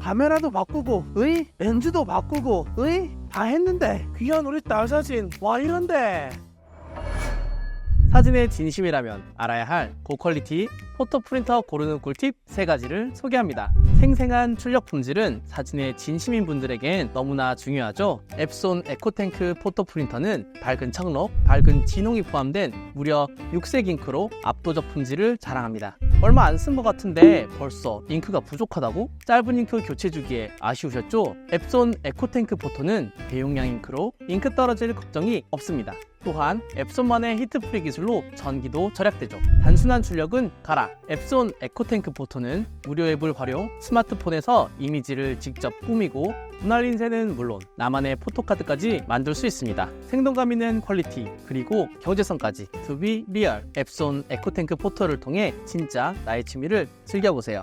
카메라도 바꾸고 으이 렌즈도 바꾸고 으이 다 했는데 귀한 우리 딸 사진 와 이런데 사진의 진심이라면 알아야 할 고퀄리티 포토 프린터 고르는 꿀팁 세가지를 소개합니다. 생생한 출력 품질은 사진의 진심인 분들에겐 너무나 중요하죠. 앱손 에코탱크 포토 프린터는 밝은 청록, 밝은 진홍이 포함된 무려 6색 잉크로 압도적 품질을 자랑합니다. 얼마 안 쓴 것 같은데 벌써 잉크가 부족하다고? 짧은 잉크 교체 주기에 아쉬우셨죠? 앱손 에코탱크 포토는 대용량 잉크로 잉크 떨어질 걱정이 없습니다. 또한 앱손만의 히트프리 기술로 전기도 절약되죠. 단순한 출력은 가라. 앱손 에코탱크 포토는 무료 앱을 활용 스마트폰에서 이미지를 직접 꾸미고 분할인 새는 물론 나만의 포토카드까지 만들 수 있습니다. 생동감 있는 퀄리티 그리고 경제성까지 투비 리얼 앱손 에코탱크 포토를 통해 진짜 나의 취미를 즐겨보세요.